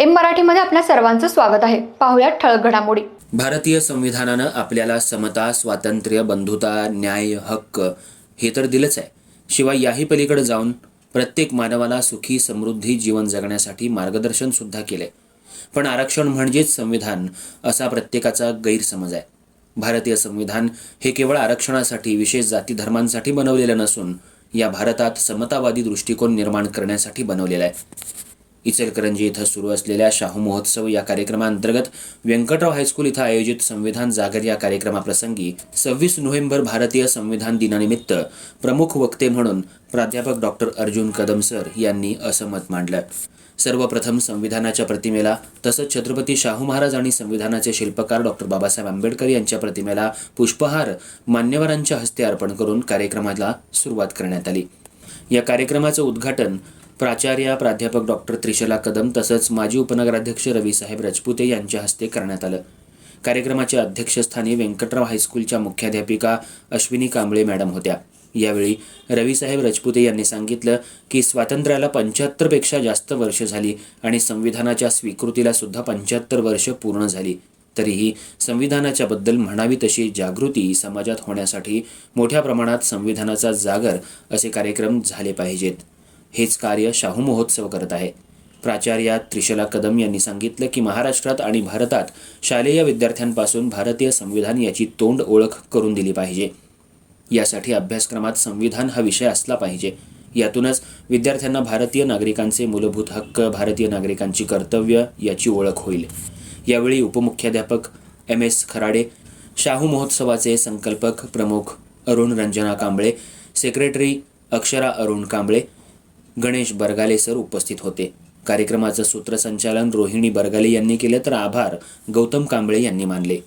M मराठीमध्ये आपल्या सर्वांचं स्वागत आहे. पाहुयात ठळक घडामोडी. भारतीय संविधानानं आपल्याला समता स्वातंत्र्य बंधुता न्याय हक्क हे तर दिलंच आहे. शिवाय याही पलीकडे जाऊन प्रत्येक मानवाला सुखी समृद्धी जीवन जगण्यासाठी मार्गदर्शन सुद्धा केलंय. पण आरक्षण म्हणजेच संविधान असा प्रत्येकाचा गैरसमज आहे. भारतीय संविधान हे केवळ आरक्षणासाठी विशेष जाती धर्मांसाठी बनवलेलं नसून या भारतात समतावादी दृष्टिकोन निर्माण करण्यासाठी बनवलेला आहे. इचलकरंजी इथं सुरू असलेल्या शाहू महोत्सव या कार्यक्रमाअंतर्गत व्यंकटराव हायस्कूल इथं आयोजित संविधान जागर या कार्यक्रमाप्रसंगी सव्वीस नोव्हेंबर भारतीय संविधान दिनानिमित्त प्रमुख वक्ते म्हणून प्राध्यापक डॉक्टर अर्जुन कदम सर यांनी असं मत मांडलं. सर्वप्रथम संविधानाच्या प्रतिमेला तसंच छत्रपती शाहू महाराज आणि संविधानाचे शिल्पकार डॉक्टर बाबासाहेब आंबेडकर यांच्या प्रतिमेला पुष्पहार मान्यवरांच्या हस्ते अर्पण करून कार्यक्रमाला सुरुवात करण्यात आली. या कार्यक्रमाचं उद्घाटन प्राचार्या प्राध्यापक डॉक्टर त्रिशला कदम तसंच माजी उपनगराध्यक्ष रवीसाहेब राजपुते यांच्या हस्ते करण्यात आलं. कार्यक्रमाच्या अध्यक्षस्थानी व्यंकटराव हायस्कूलच्या मुख्याध्यापिका अश्विनी कांबळे मॅडम होत्या. यावेळी रवीसाहेब राजपुते यांनी सांगितलं की स्वातंत्र्याला पंच्याहत्तरपेक्षा जास्त वर्ष झाली आणि संविधानाच्या स्वीकृतीला सुद्धा पंच्याहत्तर वर्ष पूर्ण झाली. तरीही संविधानाच्या बद्दल म्हणावी तशी जागृती समाजात होण्यासाठी मोठ्या प्रमाणात संविधानाचा जागर असे कार्यक्रम झाले पाहिजेत. हेच कार्य शाहू महोत्सव करत आहे. प्राचार्या त्रिशला कदम यांनी सांगितलं की महाराष्ट्रात आणि भारतात शालेय विद्यार्थ्यांपासून भारतीय संविधान याची तोंड ओळख करून दिली पाहिजे. यासाठी अभ्यासक्रमात संविधान हा विषय असला पाहिजे. यातूनच विद्यार्थ्यांना भारतीय नागरिकांचे मूलभूत हक्क भारतीय नागरिकांची कर्तव्य याची ओळख होईल. यावेळी उपमुख्याध्यापक एम एस खराडे शाहू महोत्सवाचे संकल्पक प्रमुख अरुण रंजना कांबळे सेक्रेटरी अक्षरा अरुण कांबळे गणेश बरगाले सर उपस्थित होते. कार्यक्रमाचं सूत्रसंचालन रोहिणी बरगाले यांनी केलं तर आभार. गौतम कांबळे यांनी मानले.